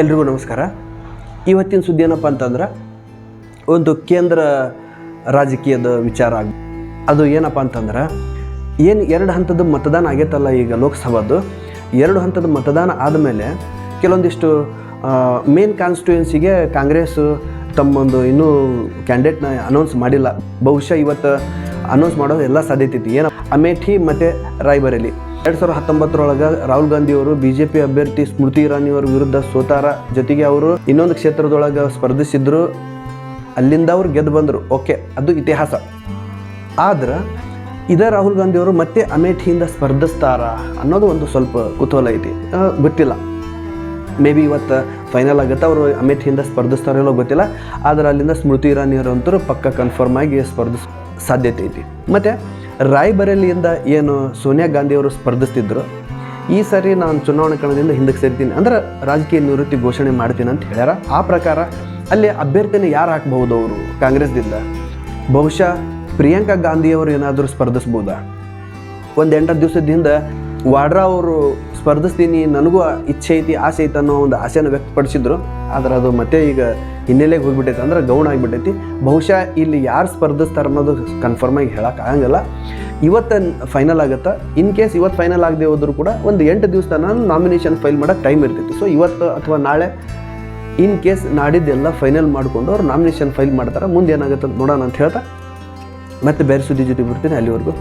ಎಲ್ರಿಗೂ ನಮಸ್ಕಾರ. ಇವತ್ತಿನ ಸುದ್ದಿ ಏನಪ್ಪ ಅಂತಂದ್ರೆ, ಒಂದು ಕೇಂದ್ರ ರಾಜಕೀಯದ ವಿಚಾರ ಅದು ಏನಪ್ಪ ಅಂತಂದ್ರೆ, ಏನು ಎರಡು ಹಂತದ ಮತದಾನ ಆಗೈತಲ್ಲ ಈಗ ಲೋಕಸಭಾದು ಎರಡು ಹಂತದ ಮತದಾನ ಆದಮೇಲೆ ಕೆಲವೊಂದಿಷ್ಟು ಮೇನ್ ಕಾನ್ಸ್ಟಿಟ್ಯೂಯೆನ್ಸಿಗೆ ಕಾಂಗ್ರೆಸ್ ತಮ್ಮೊಂದು ಇನ್ನೂ ಕ್ಯಾಂಡಿಡೇಟ್ನ ಅನೌನ್ಸ್ ಮಾಡಿಲ್ಲ. ಬಹುಶಃ ಇವತ್ತು ಅನೌನ್ಸ್ ಮಾಡೋದು ಎಲ್ಲ ಸಾಧ್ಯತೆ ಇತ್ತು ಏನು ಅಮೇಠಿ ಮತ್ತು ರಾಯ್ಬರೇಲಿ. ಎರಡು ಸಾವಿರದ ಹತ್ತೊಂಬತ್ತರೊಳಗೆ ರಾಹುಲ್ ಗಾಂಧಿ ಅವರು ಪಿ ಅಭ್ಯರ್ಥಿ ಸ್ಮೃತಿ ಇರಾನಿ ಅವ್ರ ವಿರುದ್ಧ ಸೋತಾರ. ಜೊತೆಗೆ ಅವರು ಇನ್ನೊಂದು ಕ್ಷೇತ್ರದೊಳಗೆ ಸ್ಪರ್ಧಿಸಿದ್ರು. ಅಲ್ಲಿಂದ ಅವ್ರು ಗೆದ್ದು ಬಂದರು. ಓಕೆ, ಅದು ಇತಿಹಾಸ. ಆದ್ರೆ, ಇದೇ ರಾಹುಲ್ ಗಾಂಧಿ ಅವರು ಮತ್ತೆ ಅಮೇಠಿಯಿಂದ ಸ್ಪರ್ಧಿಸ್ತಾರ ಅನ್ನೋದು ಒಂದು ಸ್ವಲ್ಪ ಕುತೂಹಲ ಐತಿ. ಗೊತ್ತಿಲ್ಲ. ಮೇ ಬಿ ಇವತ್ತು ಫೈನಲ್ ಆಗುತ್ತೆ ಅವರು ಅಮೇಠಿಯಿಂದ ಸ್ಪರ್ಧಿಸ್ತಾರೋ ಗೊತ್ತಿಲ್ಲ. ಆದರೆ ಅಲ್ಲಿಂದ ಸ್ಮೃತಿ ಇರಾನಿ ಅಂತರೂ ಪಕ್ಕ ಕನ್ಫರ್ಮ್ ಆಗಿ ಸ್ಪರ್ಧಿಸ್ ಸಾಧ್ಯತೆ ಐತಿ. ಮತ್ತು ರಾಯ್ಬರೇಲಿಯಿಂದ ಏನು ಸೋನಿಯಾ ಗಾಂಧಿ ಅವರು ಸ್ಪರ್ಧಿಸ್ತಿದ್ರು, ಈ ಸರಿ ನಾನು ಚುನಾವಣಾ ಕಣದಿಂದ ಹಿಂದಕ್ಕೆ ಸೇರ್ತೀನಿ. ಅಂದ್ರೆ ರಾಜಕೀಯ ನಿವೃತ್ತಿ ಘೋಷಣೆ ಮಾಡ್ತೀನಿ ಅಂತ ಹೇಳ್ಯಾರ. ಆ ಪ್ರಕಾರ ಅಲ್ಲಿ ಅಭ್ಯರ್ಥಿನ ಯಾರು ಹಾಕ್ಬಹುದು ಅವರು? ಕಾಂಗ್ರೆಸ್ದಿಂದ. ಬಹುಶಃ ಪ್ರಿಯಾಂಕಾ ಗಾಂಧಿಯವರು ಏನಾದರೂ ಸ್ಪರ್ಧಿಸ್ಬೋದಾ? ಒಂದು ಎಂಟು ದಿವಸದ ಹಿಂದೆ ವಾಡ್ರಾ ಅವರು ಸ್ಪರ್ಧಿಸ್ತೀನಿ, ನನಗೂ ಇಚ್ಛೆ ಐತಿ, ಆಸೆ ಐತೆ ಅನ್ನೋ ಒಂದು ಆಸೆಯನ್ನು ವ್ಯಕ್ತಪಡಿಸಿದ್ರು. ಆದ್ರೆ ಅದು ಮತ್ತೆ ಈಗ ಹಿನ್ನೆಲೆಗೆ ಹೋಗ್ಬಿಟ್ಟೈತೆ ಅಂದ್ರೆ ಗೌಣ ಆಗಿಬಿಟ್ಟೈತಿ. ಬಹುಶಃ ಇಲ್ಲಿ ಯಾರು ಸ್ಪರ್ಧಿಸ್ತಾರೆ ಅನ್ನೋದು ಕನ್ಫರ್ಮ್ ಆಗಿ ಹೇಳಕ್ಕೆ ಆಗಂಗಿಲ್ಲ. ಇವತ್ತು ಫೈನಲ್ ಆಗುತ್ತೆ? ಇನ್ ಕೇಸ್ ಇವತ್ತು ಫೈನಲ್ ಆಗದೆ ಹೋದ್ರು ಕೂಡ ಒಂದು ಎಂಟು ದಿವಸ ನಾನು ನಾಮಿನೇಷನ್ ಫೈಲ್ ಮಾಡೋಕ್ಕೆ ಟೈಮ್ ಇರ್ತಿತ್ತು. ಸೊ ಇವತ್ತು ಅಥವಾ ನಾಳೆ ಇನ್ ಕೇಸ್ ನಾಡಿದ್ದೆಲ್ಲ ಫೈನಲ್ ಮಾಡಿಕೊಂಡು ಅವ್ರು ನಾಮಿನೇಷನ್ ಫೈಲ್ ಮಾಡ್ತಾರೆ, ಮುಂದೆ ಏನಾಗುತ್ತೆ ಅಂತ ನೋಡೋಣ ಅಂತ ಹೇಳ್ತಾ ಮತ್ತೆ ಬೇರೆ ಸುದ್ದಿ ಜೊತೆ ಬಿಡ್ತೀನಿ. ಅಲ್ಲಿವರೆಗೂ